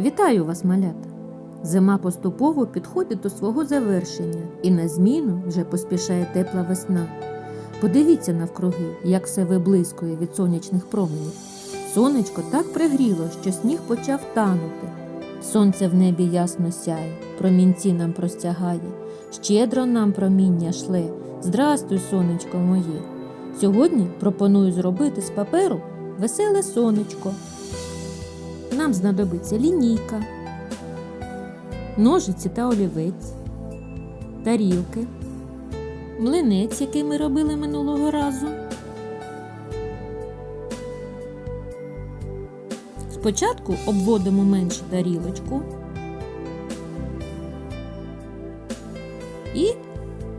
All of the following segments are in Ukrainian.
Вітаю вас, малята! Зима поступово підходить до свого завершення, і на зміну вже поспішає тепла весна. Подивіться навкруги, як все виблискує від сонячних променів. Сонечко так пригріло, що сніг почав танути. Сонце в небі ясно сяє, промінці нам простягає, щедро нам проміння шле. Здрастуй, сонечко моє. Сьогодні пропоную зробити з паперу веселе сонечко. Нам знадобиться лінійка, ножиці та олівець, тарілки, млинець, який ми робили минулого разу. Спочатку обводимо меншу тарілочку і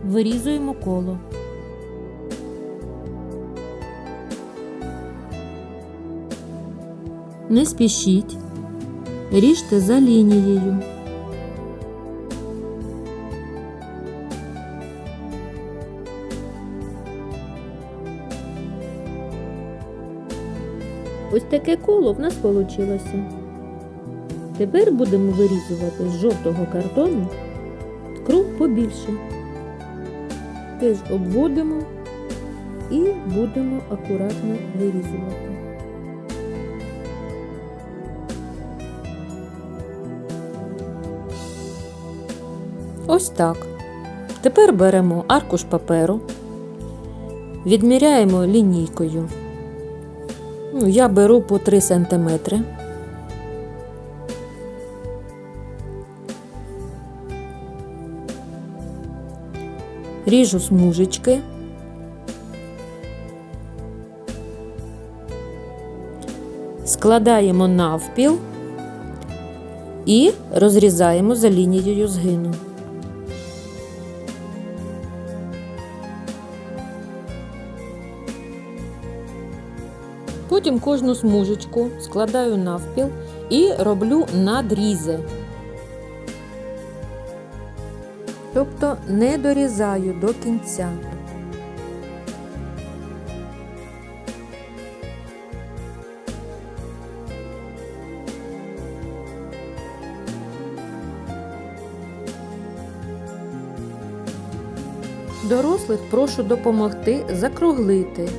вирізуємо коло. Не спішіть, ріжте за лінією. Ось таке коло в нас вийшло. Тепер будемо вирізувати з жовтого картону круг побільше. Теж обводимо і будемо акуратно вирізувати. Ось так. Тепер беремо аркуш паперу, відміряємо лінійкою. Ну, я беру по 3 см. Ріжу смужечки. Складаємо навпіл і розрізаємо за лінією згину. Потім кожну смужечку складаю навпіл і роблю надрізи. Тобто не дорізаю до кінця. Дорослих прошу допомогти закруглити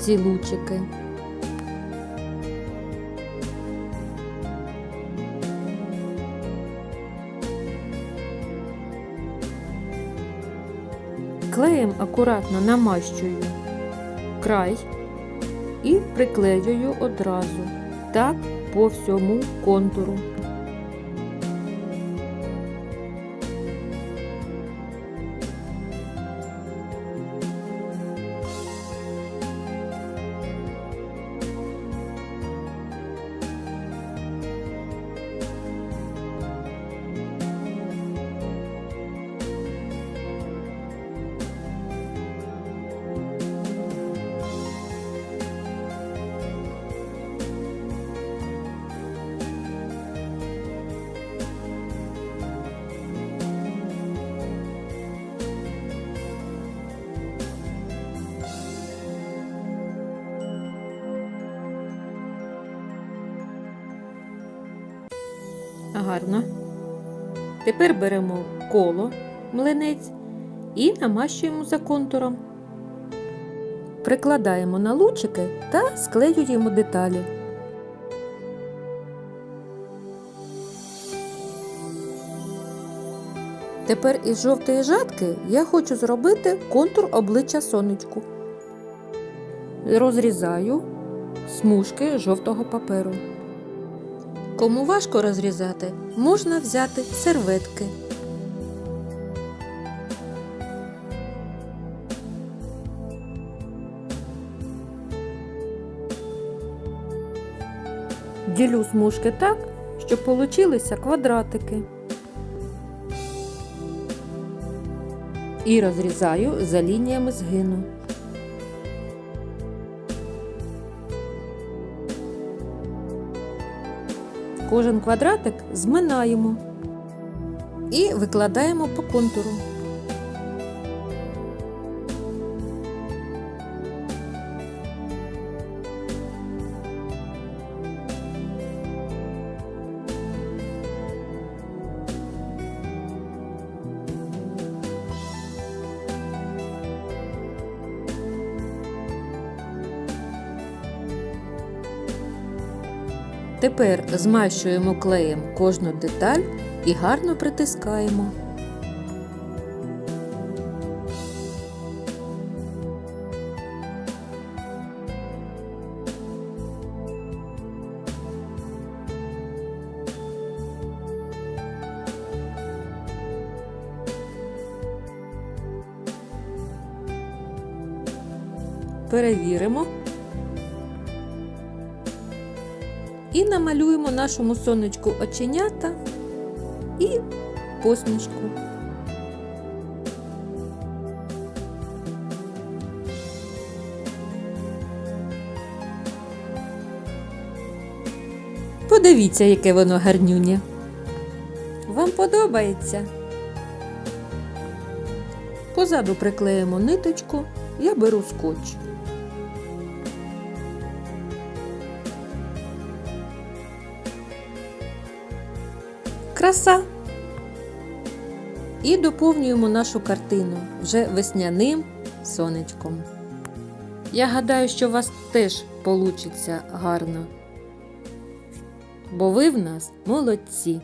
ці лучики. Клеєм акуратно намащую край і приклеюю одразу, так по всьому контуру. Гарно. Тепер беремо коло, млинець і намащуємо за контуром. Прикладаємо на лучики та склеюємо деталі. Тепер із жовтої жатки я хочу зробити контур обличчя сонечку. Розрізаю смужки жовтого паперу. Кому важко розрізати, можна взяти серветки. Ділю смужки так, щоб получилися квадратики. І розрізаю за лініями згину. Кожен квадратик зминаємо і викладаємо по контуру. Тепер змащуємо клеєм кожну деталь і гарно притискаємо. Перевіримо. І намалюємо нашому сонечку оченята і посмішку. Подивіться, яке воно гарнюнє. Вам подобається? Позаду приклеїмо ниточку, я беру скотч. Краса! І доповнюємо нашу картину вже весняним сонечком. Я гадаю, що у вас теж получиться гарно, бо ви в нас молодці.